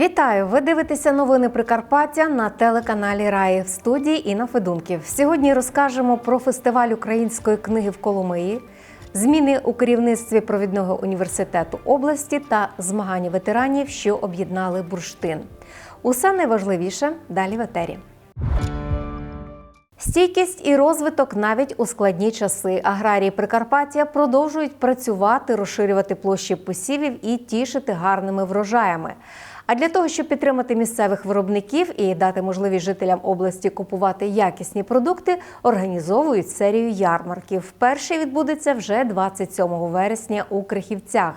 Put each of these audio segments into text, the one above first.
Вітаю! Ви дивитеся новини Прикарпаття на телеканалі Раї в студії Інна Федунків. Сьогодні розкажемо про фестиваль української книги в Коломиї, зміни у керівництві провідного університету області та змагання ветеранів, що об'єднали бурштин. Усе найважливіше далі в етері. Стійкість і розвиток навіть у складні часи. Аграрії Прикарпаття продовжують працювати, розширювати площі посівів і тішити гарними врожаями. А для того, щоб підтримати місцевих виробників і дати можливість жителям області купувати якісні продукти, організовують серію ярмарків. Перший відбудеться вже 27 вересня у Крихівцях.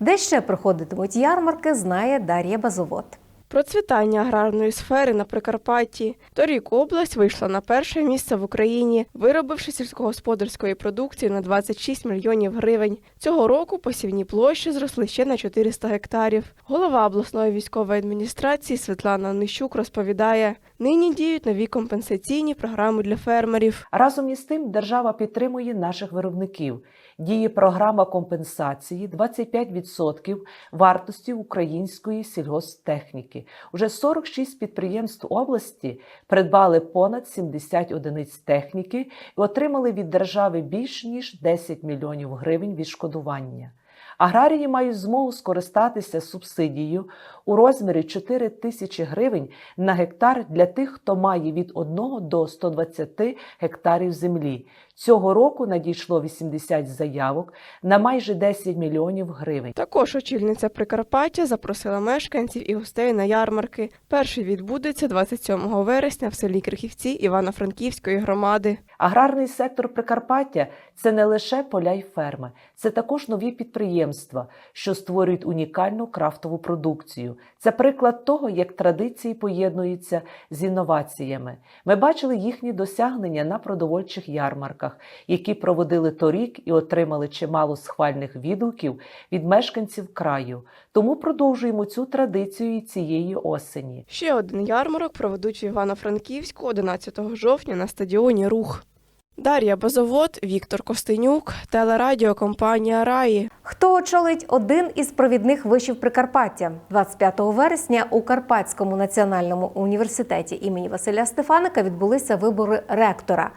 Де ще проходитимуть ярмарки, знає Дар'я Базовод. Процвітання аграрної сфери на Прикарпатті. Торік область вийшла на перше місце в Україні, виробивши сільськогосподарської продукції на 26 мільйонів гривень. Цього року посівні площі зросли ще на 400 гектарів. Голова обласної військової адміністрації Світлана Нищук розповідає, нині діють нові компенсаційні програми для фермерів. Разом із тим, держава підтримує наших виробників. Діє програма компенсації 25% вартості української сільгосптехніки. Уже 46 підприємств області придбали понад 70 одиниць техніки і отримали від держави більш ніж 10 мільйонів гривень відшкодування. Аграрії мають змогу скористатися субсидією у розмірі 4 тисячі гривень на гектар для тих, хто має від 1 до 120 гектарів землі. Цього року надійшло 80 заявок на майже 10 мільйонів гривень. Також очільниця Прикарпаття запросила мешканців і гостей на ярмарки. Перший відбудеться 27 вересня в селі Крихівці Івано-Франківської громади. Аграрний сектор Прикарпаття це не лише поля й ферми, це також нові підприємства, що створюють унікальну крафтову продукцію. Це приклад того, як традиції поєднуються з інноваціями. Ми бачили їхні досягнення на продовольчих ярмарках, які проводили торік і отримали чимало схвальних відгуків від мешканців краю. Тому продовжуємо цю традицію цієї осені. Ще один ярмарок проведуть в Івано-Франківську 11 жовтня на стадіоні Рух. Дар'я Базовод, Віктор Костенюк, телерадіокомпанія Раї. Хто очолить один із провідних вишів Прикарпаття 25 вересня у Карпатському національному університеті імені Василя Стефаника відбулися вибори ректора.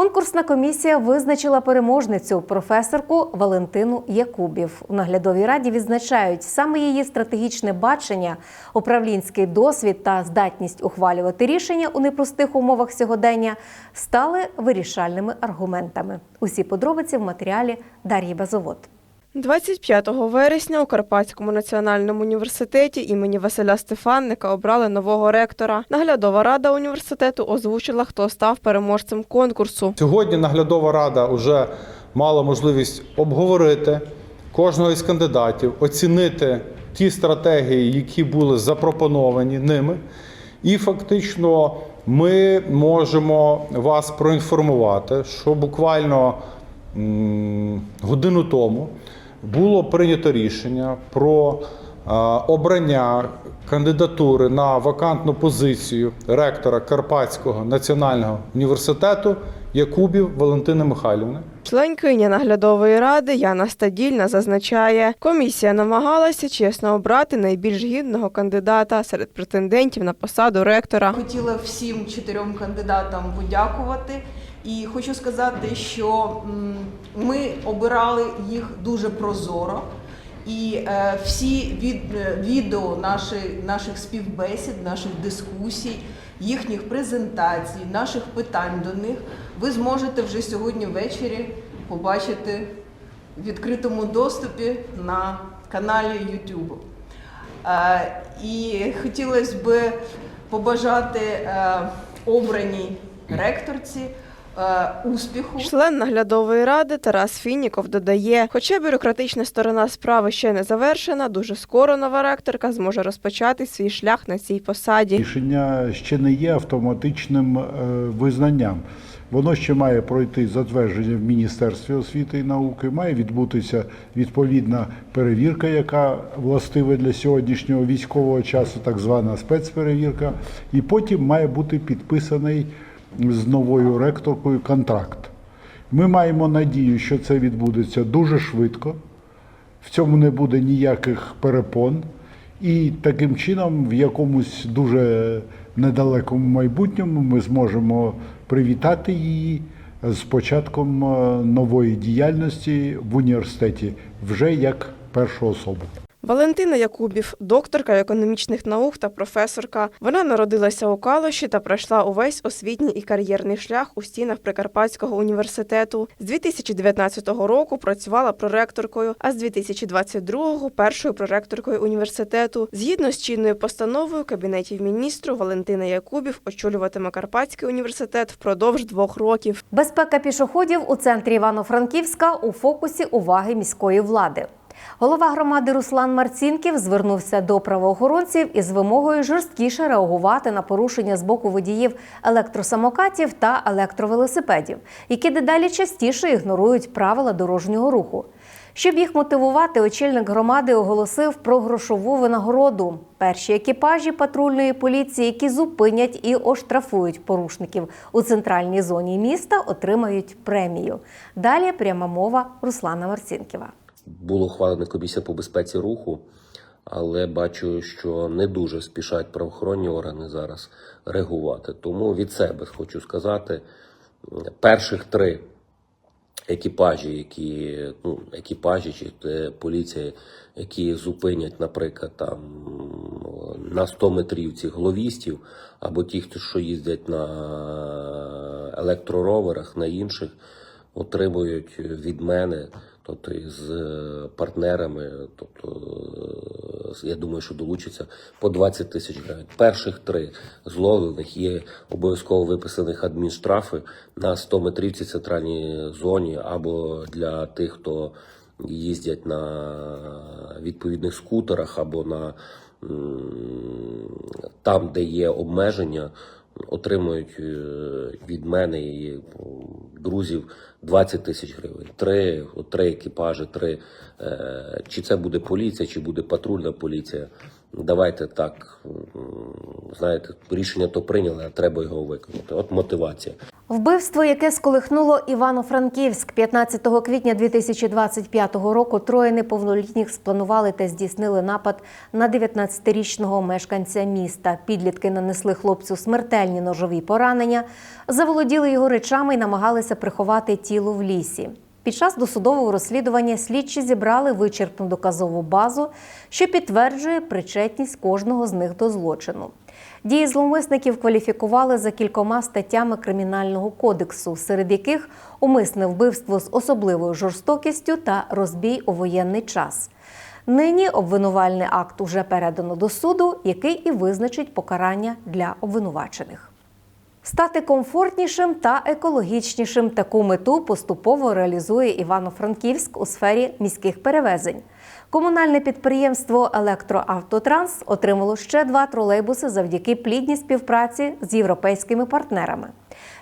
Конкурсна комісія визначила переможницю професорку Валентину Якубів. У наглядовій раді відзначають саме її стратегічне бачення, управлінський досвід та здатність ухвалювати рішення у непростих умовах сьогодення стали вирішальними аргументами. Усі подробиці в матеріалі Дар'ї Базовод. 25 вересня у Карпатському національному університеті імені Василя Стефанника обрали нового ректора. Наглядова рада університету озвучила, хто став переможцем конкурсу. Сьогодні наглядова рада вже мала можливість обговорити кожного із кандидатів, оцінити ті стратегії, які були запропоновані ними. І фактично ми можемо вас проінформувати, що буквально годину тому було прийнято рішення про обрання кандидатури на вакантну позицію ректора Карпатського національного університету Якубів Валентини Михайлівни. Членкиня наглядової ради Яна Стадільна зазначає, комісія намагалася чесно обрати найбільш гідного кандидата серед претендентів на посаду ректора. Хотіла всім чотирьом кандидатам подякувати. І хочу сказати, що ми обирали їх дуже прозоро. І е, всі від, е, відео наші, наших співбесід, наших дискусій, їхніх презентацій, наших питань до них ви зможете вже сьогодні ввечері побачити в відкритому доступі на каналі YouTube. Е, І хотілося б побажати е, обраній ректорці успіху. Член наглядової ради Тарас Фініков додає, хоча бюрократична сторона справи ще не завершена, дуже скоро нова ректорка зможе розпочати свій шлях на цій посаді. Рішення ще не є автоматичним е, визнанням. Воно ще має пройти затвердження в Міністерстві освіти і науки, має відбутися відповідна перевірка, яка властива для сьогоднішнього військового часу, так звана спецперевірка, і потім має бути підписаний з новою ректоркою контракт. Ми маємо надію, що це відбудеться дуже швидко, в цьому не буде ніяких перепон. І таким чином, в якомусь дуже недалекому майбутньому, ми зможемо привітати її з початком е, нової діяльності в університеті вже як першу особу. Валентина Якубів, докторка економічних наук та професорка. Вона народилася у Калуші та пройшла увесь освітній і кар'єрний шлях у стінах Прикарпатського університету. З 2019 року працювала проректоркою, а з 2022-го – першою проректоркою університету. Згідно з чинною постановою Кабінетів міністру Валентина Якубів очолюватиме Карпатський університет впродовж двох років. Безпека пішоходів у центрі Івано-Франківська у фокусі уваги міської влади. Голова громади Руслан Марцінків звернувся до правоохоронців із вимогою жорсткіше реагувати на порушення з боку водіїв електросамокатів та електровелосипедів, які дедалі частіше ігнорують правила дорожнього руху. Щоб їх мотивувати, очільник громади оголосив про грошову винагороду. Перші екіпажі патрульної поліції, які зупинять і оштрафують порушників у центральній зоні міста, отримають премію. Далі пряма мова Руслана Марцінківа. Було ухвалена комісія по безпеці руху, але бачу, що не дуже спішать правоохоронні органи зараз реагувати. Тому від себе хочу сказати, перших три екіпажі, які ну, екіпажі чи те поліція, які зупинять, наприклад, там на 100 метрів цих головістів, або ті, хто що їздять на електророверах, на інших, отримують від мене, тобто з партнерами, тобто е, я думаю, що долучаться по 20 тисяч гривень. Перших три зловлених є обов'язково виписаних адмінштрафи на 100 метрів в центральній зоні, або для тих, хто їздять на відповідних скутерах, або на там, де є обмеження, отримують е, від мене і друзів 20 тисяч гривень. Три, от три екіпажі, три. е, Чи це буде поліція, чи буде патрульна поліція. Давайте так, знаєте, рішення то прийняли, а треба його виконати. От мотивація. Вбивство, яке сколихнуло Івано-Франківськ 15 квітня 2025 року, троє неповнолітніх спланували та здійснили напад на 19-річного мешканця міста. Підлітки нанесли хлопцю смертельні ножові поранення, заволоділи його речами і намагалися приховати тіло в лісі. Під час досудового розслідування слідчі зібрали вичерпну доказову базу, що підтверджує причетність кожного з них до злочину. Дії зловмисників кваліфікували за кількома статтями кримінального кодексу, серед яких умисне вбивство з особливою жорстокістю та розбій у воєнний час. Нині обвинувальний акт уже передано до суду, який і визначить покарання для обвинувачених. Стати комфортнішим та екологічнішим таку мету поступово реалізує Івано-Франківськ у сфері міських перевезень. Комунальне підприємство Електроавтотранс отримало ще два тролейбуси завдяки плідній співпраці з європейськими партнерами.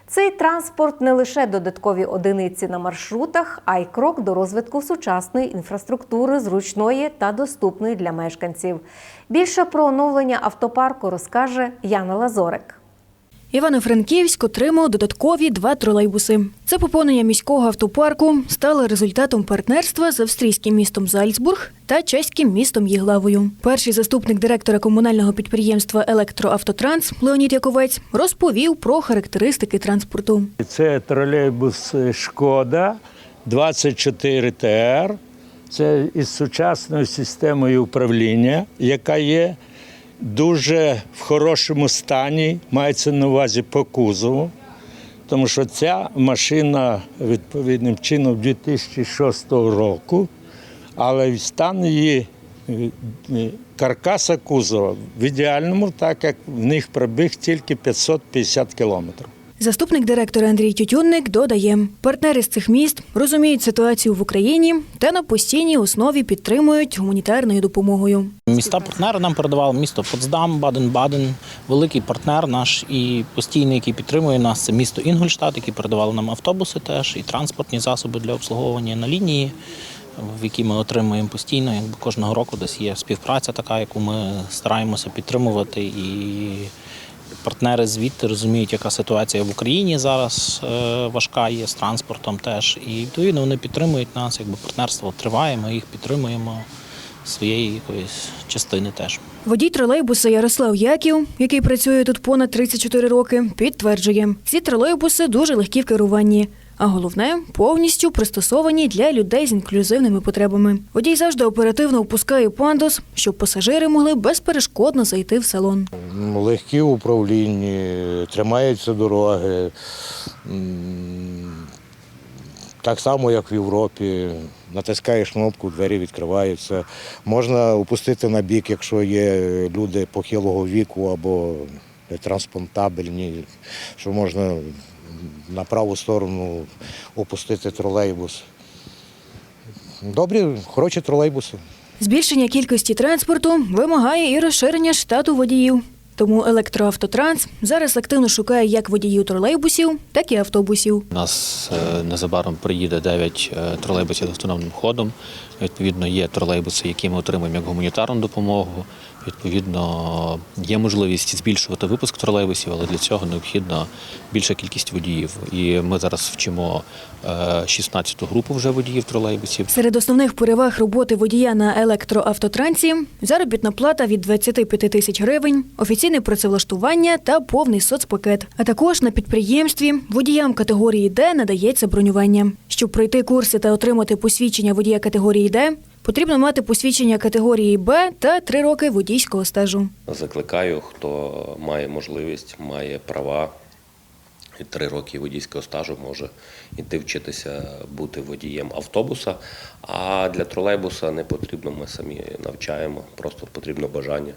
Цей транспорт не лише додаткові одиниці на маршрутах, а й крок до розвитку сучасної інфраструктури, зручної та доступної для мешканців. Більше про оновлення автопарку розкаже Яна Лазорик. Івано-Франківськ отримав додаткові два тролейбуси. Це поповнення міського автопарку стало результатом партнерства з австрійським містом Зальцбург та чеським містом Єглавою. Перший заступник директора комунального підприємства Електроавтотранс Леонід Яковець розповів про характеристики транспорту. Це тролейбус Шкода 24 ТР. Це із сучасною системою управління, яка є дуже в хорошому стані, мається на увазі по кузову. Тому що ця машина відповідним чином 2006 року, але стан її е, каркаса кузова в ідеальному, так як в них пробіг тільки 550 кілометрів. Заступник директора Андрій Тютюнник додає, партнери з цих міст розуміють ситуацію в Україні та на постійній основі підтримують гуманітарною допомогою. Міста партнери нам передавали місто Потсдам, Баден-Баден, великий партнер наш і постійний, який підтримує нас. Це місто Інгольштадт, який передавали нам автобуси теж і транспортні засоби для обслуговування на лінії, в які ми отримуємо постійно. Якби кожного року десь є співпраця така, яку ми стараємося підтримувати. І партнери звідти розуміють, яка ситуація в Україні зараз е, важка є з транспортом теж. І відповідно вони підтримують нас, якби партнерство триває, ми їх підтримуємо своєї якоїсь частини теж. Водій тролейбуса Ярослав Яків, який працює тут понад 34 роки, підтверджує, ці тролейбуси дуже легкі в керуванні. А головне, повністю пристосовані для людей з інклюзивними потребами. Водій завжди оперативно опускає пандус, щоб пасажири могли безперешкодно зайти в салон. Легкі в управлінні, тримаються дороги. Так само, як в Європі. Натискаєш кнопку, двері відкриваються. Можна опустити на бік, якщо є люди похилого віку або транспонтабельні, що можна на праву сторону опустити тролейбус. Добрі, хороші тролейбуси. Збільшення кількості транспорту вимагає і розширення штату водіїв. Тому електроавтотранс зараз активно шукає як водіїв тролейбусів, так і автобусів. У нас е, незабаром приїде 9 е, тролейбусів з автономним ходом. Відповідно, є тролейбуси, які ми отримуємо як гуманітарну допомогу. Відповідно, є можливість збільшувати випуск тролейбусів, але для цього необхідна більша кількість водіїв. І ми зараз вчимо 16-ту групу вже водіїв тролейбусів. Серед основних переваг роботи водія на електроавтотрансі заробітна плата від 25 тисяч гривень, офіційне працевлаштування та повний соцпакет. А також на підприємстві водіям категорії Д надається бронювання. Щоб пройти курси та отримати посвідчення водія категорії Д, потрібно мати посвідчення категорії Б та три роки водійського стажу. Закликаю, хто має можливість, має права і три роки водійського стажу може йти вчитися бути водієм автобуса. А для тролейбуса не потрібно, ми самі навчаємо, просто потрібно бажання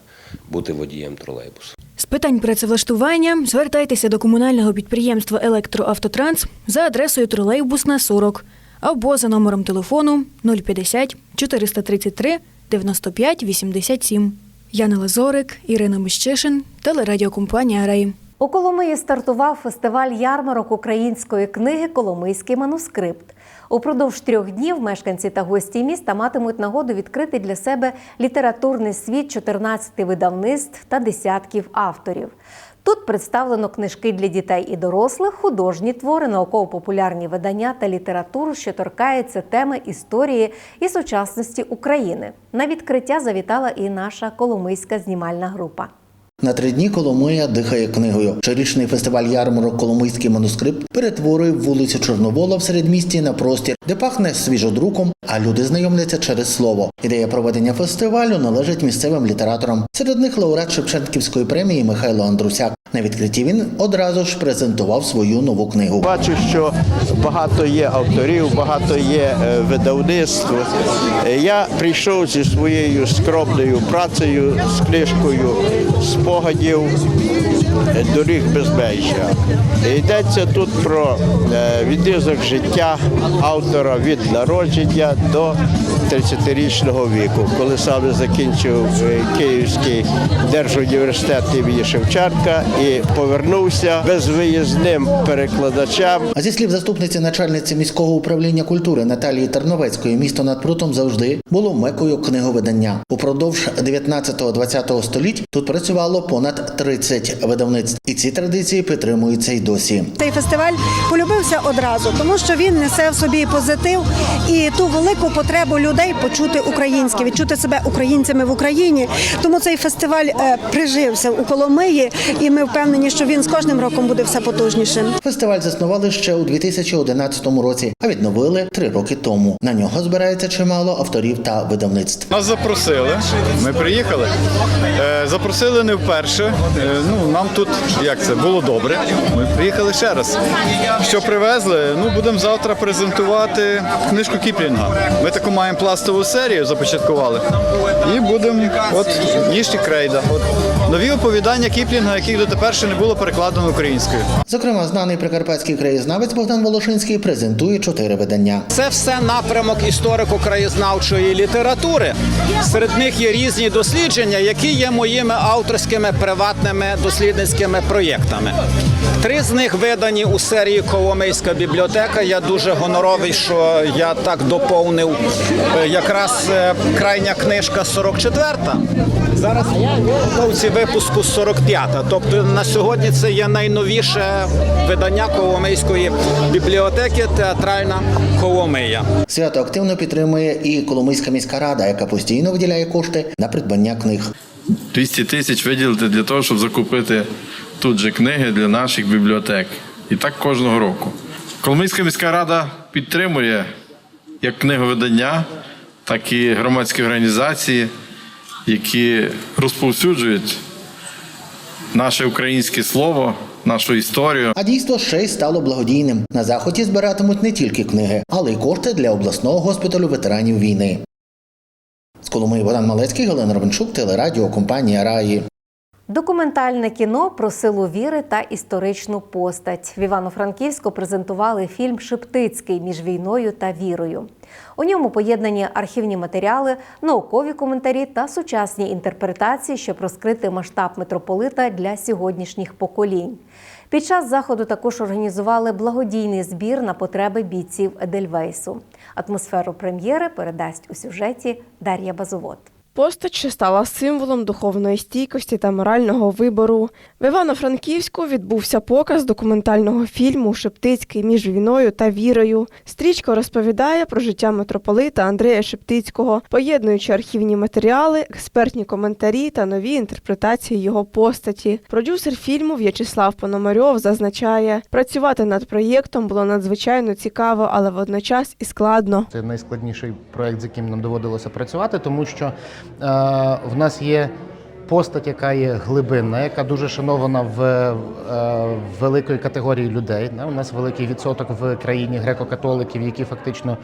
бути водієм тролейбуса. З питань працевлаштування звертайтеся до комунального підприємства Електроавтотранс за адресою тролейбусна 40 або за номером телефону 050 433 95 87. Яна Лазорик, Ірина Мищишин, телерадіокомпанія Рей. У Коломиї стартував фестиваль ярмарок української книги Коломийський манускрипт. Упродовж трьох днів мешканці та гості міста матимуть нагоду відкрити для себе літературний світ 14 видавництв та десятків авторів. Тут представлено книжки для дітей і дорослих, художні твори, науково-популярні видання та літературу, що торкається теми історії і сучасності України. На відкриття завітала і наша коломийська знімальна група. На три дні Коломия дихає книгою. Щорічний фестиваль ярмарок Коломийський манускрипт перетворює вулицю Чорновола в середмісті на простір, де пахне свіжодруком, а люди знайомляться через слово. Ідея проведення фестивалю належить місцевим літераторам. Серед них лауреат Шевченківської премії Михайло Андрусяк. На відкритті він одразу ж презентував свою нову книгу. Бачу, що багато є авторів, багато є е, видавництв. Е, Я прийшов зі своєю скромною працею, з книжкою спогадів е, доріг безмежжя. Йдеться тут про е, відрізок життя автора від народження до 30-річного віку, коли саме закінчив е, Київський держуніверситет імені Шевченка і повернувся безвиїзним перекладачем А зі слів заступниці начальниці міського управління культури Наталії Терновецької, місто над прутом завжди було мекою книговидання. Упродовж 19-20 століть тут працювало понад 30 видавництв, і ці традиції підтримуються й досі. Цей фестиваль полюбився одразу, тому що він несе в собі позитив і ту велику потребу людей почути українське, відчути себе українцями в Україні. Тому цей фестиваль е, прижився у Коломиї, і ми впевнені, що він з кожним роком буде все потужнішим. Фестиваль заснували ще у 2011 році, а відновили три роки тому. На нього збирається чимало авторів та видавництв. Нас запросили. Ми приїхали. Е, Запросили не вперше. Е, Ну нам тут як це було добре. Ми приїхали ще раз. Що привезли? Ну будемо завтра презентувати книжку Кіплінга. Ми таку маємо пластову серію, започаткували. І будемо от ніжні крейда. От нові оповідання Кіплінга, яких дотепер ще не було перекладено українською. Зокрема, знаний прикарпатський краєзнавець Богдан Волошинський презентує чотири видання. Це все напрямок історико-краєзнавчої літератури. Серед них є різні дослідження, які є моїми авторськими приватними дослідницькими проєктами. Три з них видані у серії Коломийська бібліотека. Я дуже гоноровий, що я так доповнив е, якраз е, крайня книжка 44-та. Зараз готовці випуску 45-та. Тобто на сьогодні це є найновіше видання Коломийської бібліотеки Театральна Коломия. Свято активно підтримує і Коломийська міська рада, яка постійно виділяє кошти на придбання книг. 200 тисяч виділити для того, щоб закупити тут же книги для наших бібліотек. І так кожного року. Коломийська міська рада підтримує як книговидання, так і громадські організації, які розповсюджують наше українське слово, нашу історію. А дійство ще й стало благодійним. На заході збиратимуть не тільки книги, але й кошти для обласного госпіталю ветеранів війни. З Коломиї Богдан Малецький, Галина Ровенчук, телерадіо компанія Раї. Документальне кіно про силу віри та історичну постать. В Івано-Франківську презентували фільм Шептицький між війною та вірою. У ньому поєднані архівні матеріали, наукові коментарі та сучасні інтерпретації, щоб розкрити масштаб митрополита для сьогоднішніх поколінь. Під час заходу також організували благодійний збір на потреби бійців Едельвейсу. Атмосферу прем'єри передасть у сюжеті Дар'я Базовод. Постать, що стала символом духовної стійкості та морального вибору. В Івано-Франківську відбувся показ документального фільму Шептицький між війною та вірою. Стрічка розповідає про життя митрополита Андрея Шептицького, поєднуючи архівні матеріали, експертні коментарі та нові інтерпретації його постаті. Продюсер фільму В'ячеслав Пономарьов зазначає, працювати над проєктом було надзвичайно цікаво, але водночас і складно. Це найскладніший проект, з яким нам доводилося працювати, тому що в нас є постать, яка є глибинна, яка дуже шанована в е, великої категорії людей. У нас великий відсоток в країні греко-католиків, які фактично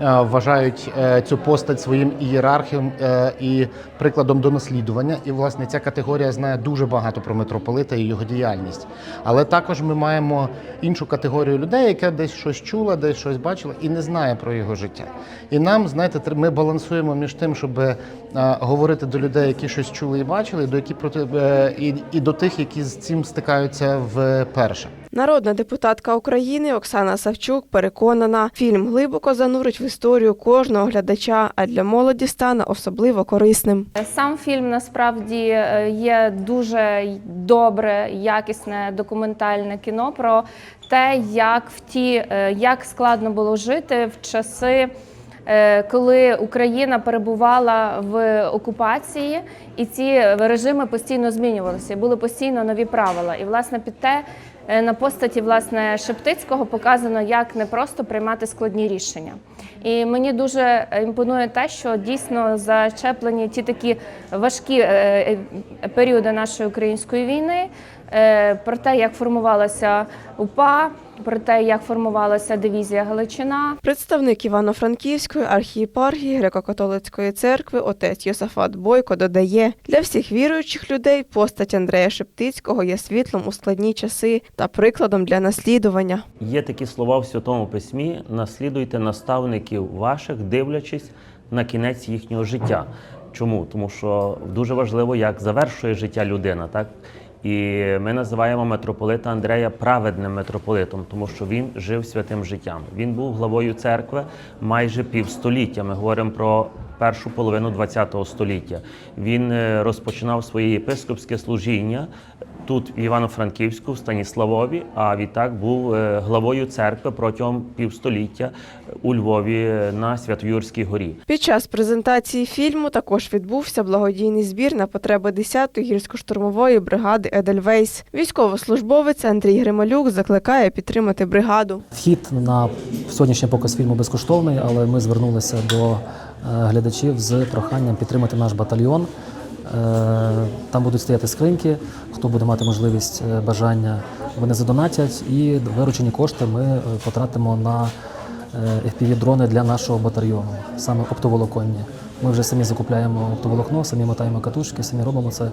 е, вважають е, цю постать своїм ієрархом е, і прикладом до наслідування. І власне ця категорія знає дуже багато про митрополита і його діяльність. Але також ми маємо іншу категорію людей, яка десь щось чула, десь щось бачила і не знає про його життя. І нам, знаєте, ми балансуємо між тим, щоб е, говорити до людей, які щось чули і бачили, до які проти е, і, і до тих, які з цим стикаються вперше. Народна депутатка України Оксана Савчук переконана, фільм глибоко занурить в історію кожного глядача, а для молоді стане особливо корисним. Сам фільм насправді е, є дуже добре, якісне документальне кіно про те, як в ті, е, як складно було жити в часи. Е, Коли Україна перебувала в окупації, і ці режими постійно змінювалися, були постійно нові правила. І власне під те е, на постаті власне Шептицького показано, як не просто приймати складні рішення. І мені дуже імпонує те, що дійсно зачеплені ті такі важкі е, е, періоди нашої української війни, е, про те, як формувалася УПА, про те, як формувалася дивізія Галичина. Представник Івано-Франківської архієпархії греко-католицької церкви отець Йосафат Бойко додає, для всіх віруючих людей постать Андрея Шептицького є світлом у складні часи та прикладом для наслідування. Є такі слова в Святому Письмі: наслідуйте наставників ваших, дивлячись на кінець їхнього життя. Чому? Тому що дуже важливо, як завершує життя людина, так? І ми називаємо митрополита Андрея праведним митрополитом, тому що він жив святим життям. Він був главою церкви майже півстоліття. Ми говоримо про першу половину ХХ століття. Він е, розпочинав своє єпископське служіння тут, в Івано-Франківську, в Станіславові, а відтак був е, главою церкви протягом півстоліття у Львові на Свято-Юрській горі. Під час презентації фільму також відбувся благодійний збір на потреби 10-ї гірсько-штурмової бригади Едельвейс. Військовослужбовець Андрій Грималюк закликає підтримати бригаду. Вхід на сьогоднішній показ фільму безкоштовний, але ми звернулися до е, глядачів з проханням підтримати наш батальйон. Е, Там будуть стояти скриньки. Хто буде мати можливість е, бажання, вони задонатять, і виручені кошти ми е, потратимо на FPV-дрони для нашого батальйону, саме оптоволоконні. Ми вже самі закупляємо оптоволокно, самі мотаємо катушки, самі робимо це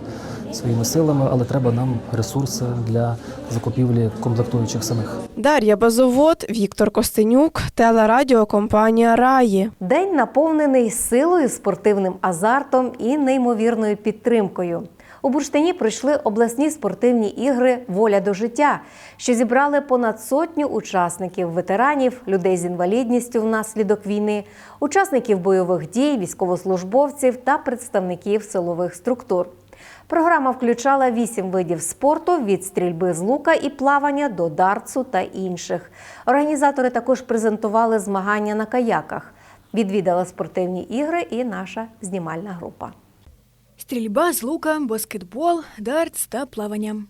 своїми силами, але треба нам ресурси для закупівлі комплектуючих самих. Дар'я Базовод, Віктор Костенюк, телерадіокомпанія Раї. День наповнений силою, спортивним азартом і неймовірною підтримкою. У Бурштині пройшли обласні спортивні ігри Воля до життя, що зібрали понад сотню учасників, ветеранів, людей з інвалідністю внаслідок війни, учасників бойових дій, військовослужбовців та представників силових структур. Програма включала вісім видів спорту від стрільби з лука і плавання до дартсу та інших. Організатори також презентували змагання на каяках. Відвідала спортивні ігри і наша знімальна група. Стрільба з лука, баскетбол, дартс та плавання.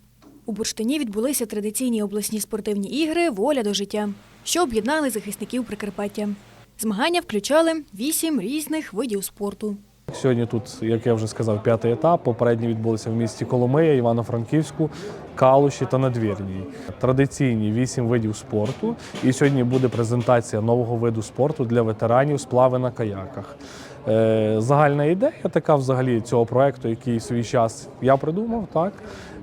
У Бурштині відбулися традиційні обласні спортивні ігри Воля до життя, що об'єднали захисників Прикарпаття. Змагання включали вісім різних видів спорту. Сьогодні тут, як я вже сказав, п'ятий етап. Попередні відбулися в місті Коломия, Івано-Франківську, Калуші та Надвірній. Традиційні вісім видів спорту. І сьогодні буде презентація нового виду спорту для ветеранів сплави на каяках. Е, Загальна ідея така взагалі цього проекту, який в свій час я придумав, так.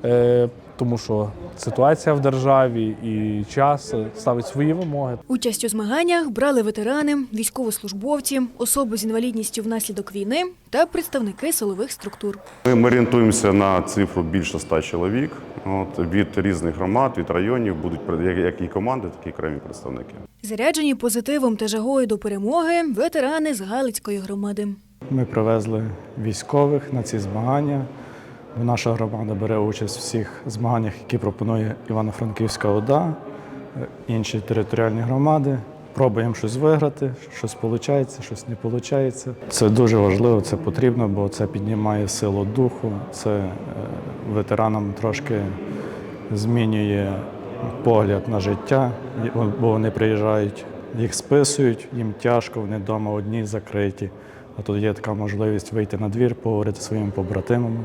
Е, Тому що ситуація в державі і час ставить свої вимоги. Участь у змаганнях брали ветерани, військовослужбовці, особи з інвалідністю внаслідок війни та представники силових структур. Ми, ми орієнтуємося на цифру більше 100 чоловік. От, від різних громад, від районів будуть пред- як, і команди, так і окремі представники. Заряджені позитивом та жагою до перемоги ветерани з Галицької громади. Ми привезли військових на ці змагання. Наша громада бере участь у всіх змаганнях, які пропонує Івано-Франківська ОДА, е, інші територіальні громади. Пробуємо щось виграти, щось виходить, щось не виходить. Це дуже важливо, це потрібно, бо це піднімає силу духу, це е, ветеранам трошки змінює погляд на життя, бо вони приїжджають, їх списують, їм тяжко, вони вдома одні закриті. А тут є така можливість вийти на двір, поговорити зі своїми побратимами.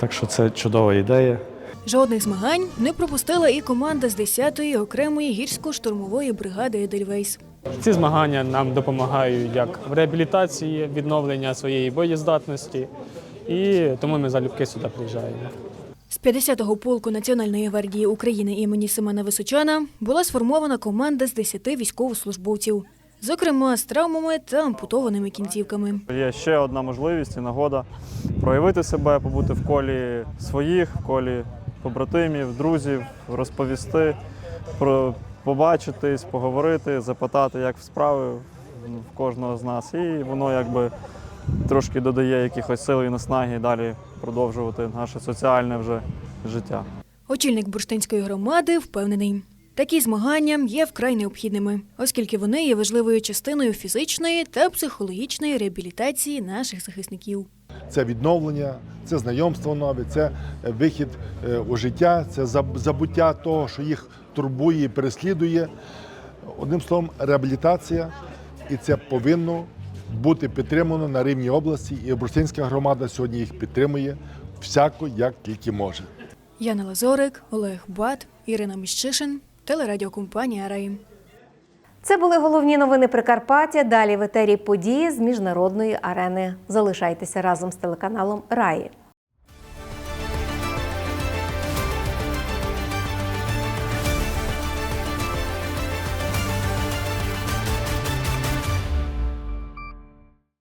Так що це чудова ідея. Жодних змагань не пропустила і команда з 10-ї окремої гірсько-штурмової бригади Едельвейс. Ці змагання нам допомагають як в реабілітації, відновлення своєї боєздатності, і тому ми залюбки сюди приїжджаємо. З 50-го полку Національної гвардії України імені Семена Височана була сформована команда з 10 військовослужбовців, зокрема з травмами та ампутованими кінцівками. Є ще одна можливість і нагода проявити себе, побути в колі своїх, в колі побратимів, друзів, розповісти, про побачитись, поговорити, запитати, як справи в кожного з нас. І воно якби трошки додає якихось сил і наснаги далі продовжувати наше соціальне вже життя. Очільник бурштинської громади впевнений. Такі змагання є вкрай необхідними, оскільки вони є важливою частиною фізичної та психологічної реабілітації наших захисників. Це відновлення, це знайомство нове, це вихід е, у життя, це забуття того, що їх турбує і переслідує. Одним словом, реабілітація, і це повинно бути підтримано на рівні області. І Обрусинська громада сьогодні їх підтримує всяко, як тільки може. Яна Лазорик, Олег Бат, Ірина Міщишин, телерадіокомпанія Раїм. Це були головні новини Прикарпаття. Далі в етері події з міжнародної арени. Залишайтеся разом з телеканалом Раї.